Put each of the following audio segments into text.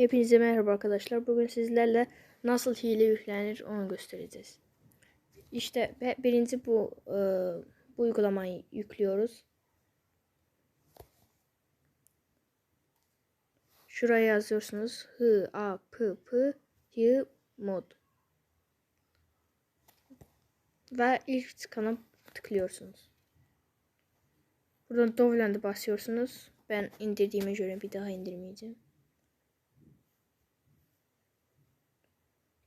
Hepinize merhaba arkadaşlar. Bugün sizlerle nasıl hile yüklenir onu göstereceğiz. İşte birinci bu e, bu uygulamayı yüklüyoruz. Şuraya yazıyorsunuz. H A P P Y mod. Ve ilk çıkana tıklıyorsunuz. Buradan Dovland'ı basıyorsunuz. Ben indirdiğime göre bir daha indirmeyeceğim.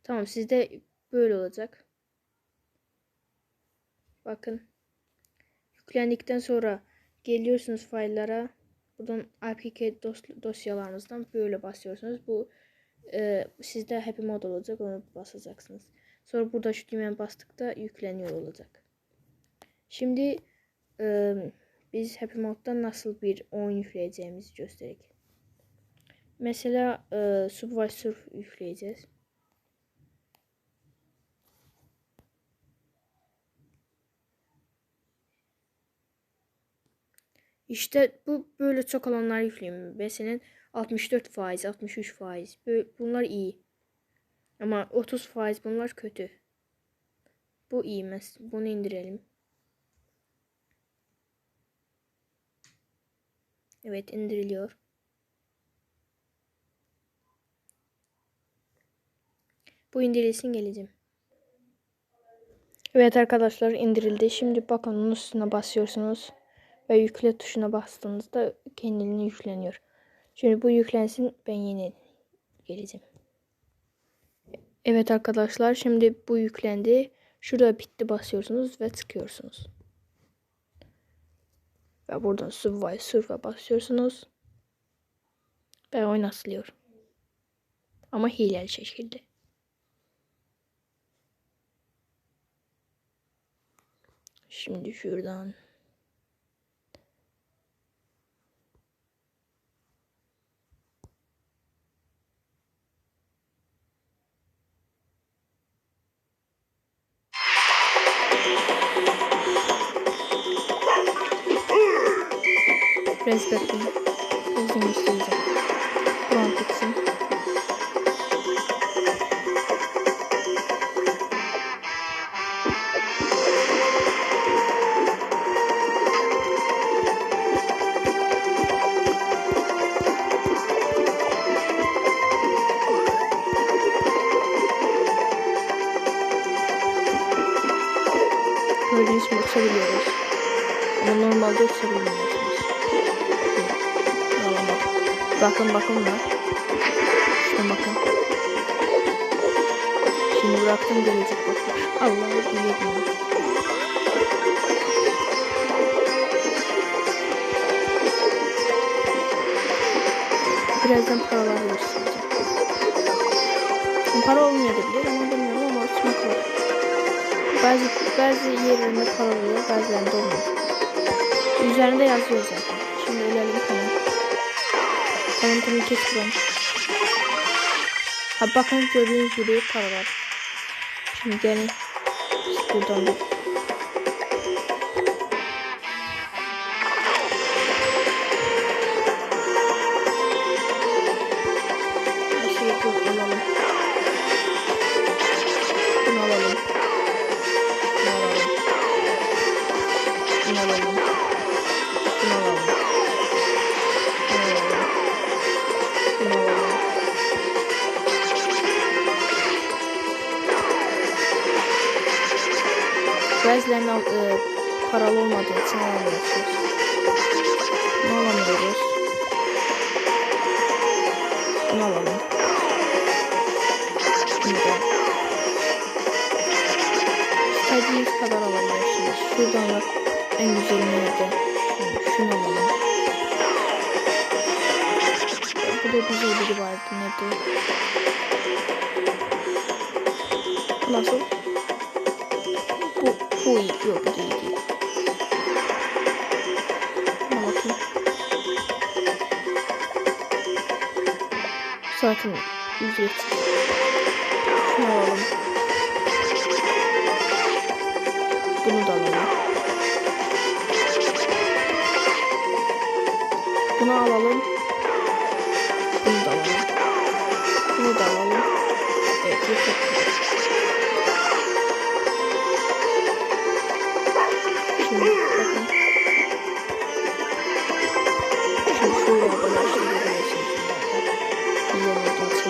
Tamam sizde böyle olacak. Bakın. Yüklendikten sonra geliyorsunuz faillara. Buradan APK dos- dosyalarınızdan böyle basıyorsunuz. Bu e, sizde Happy Mode olacak. Onu basacaksınız. Sonra burada şu düğmeye bastıkta yükleniyor olacak. Şimdi e, biz Happy Mode'da nasıl bir oyun yükleyeceğimizi göstereyim. Mesela e, Subway Surf yükleyeceğiz. İşte bu böyle çok olanlar yükleyeyim. Mesela 64 faiz, 63 faiz. Bunlar iyi. Ama 30 faiz bunlar kötü. Bu iyi. Mes bunu indirelim. Evet indiriliyor. Bu indirilsin geleceğim. Evet arkadaşlar indirildi. Şimdi bakın onun üstüne basıyorsunuz ve yükle tuşuna bastığınızda kendiliğine yükleniyor. Şimdi bu yüklensin ben yeni geleceğim. Evet arkadaşlar şimdi bu yüklendi. Şurada bitti basıyorsunuz ve çıkıyorsunuz. Ve buradan Subway Surf'a basıyorsunuz. Ve oyun asılıyor. Ama hileli şekilde. Şimdi şuradan Bekleyin. Uzun isteyeceğim. Buram bitsin. Gördüğünüz gibi uçabiliyoruz. Ama normalde uçabilmiyorsunuz. Bakın bakın da. İşte bakın. Şimdi bıraktım gelecek bakın. Allah'ı iyi ediyor. Birazdan paralar verirsiniz. Para olmayabilir ama bilmiyorum ama uçmak var. Bazı bazı yerlerinde para oluyor, bazılarında olmuyor. Üzerinde yazıyor zaten. Şimdi ölelim tamam. Tamam tamam kes buram. Ha bakın gördüğünüz gibi para var. Şimdi gelin. Buradan bir Al, e, paralı olmadığı için alamıyorsunuz. Bunu alamıyoruz. Bunu alalım. Da. İstediğiniz kadar alabilirsiniz. Şuradan da en güzeli nerede? Şunu, alalım. Bu da güzel biri vardı. Bu Nasıl? İyi. Yok değil değil. Buna bakayım. Zaten ücretsiz. Şunu alalım. Bunu da alalım. Bunu alalım. Bunu da alalım. Eşya alalım. kullanıldığı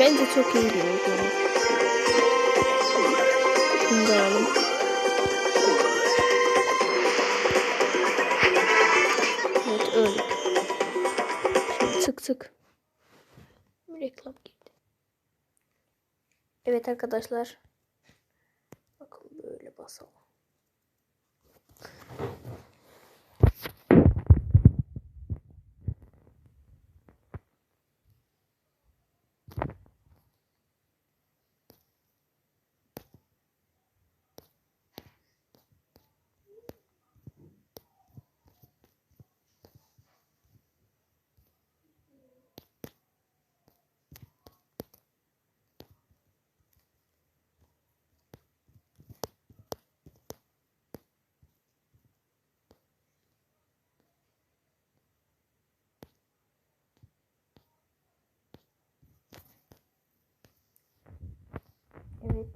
Bence çok iyi bir video. Öldük. Tık tık. Reklam girdi. Evet arkadaşlar. Bakın böyle basalım. Evet.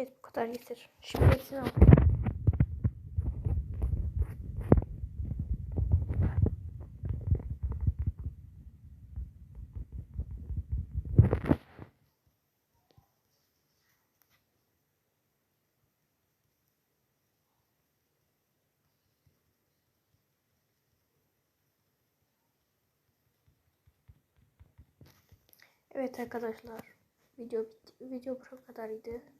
Evet bu kadar yeter. Şimdi hepsini al. Evet arkadaşlar. Video. Video bu kadarıydı.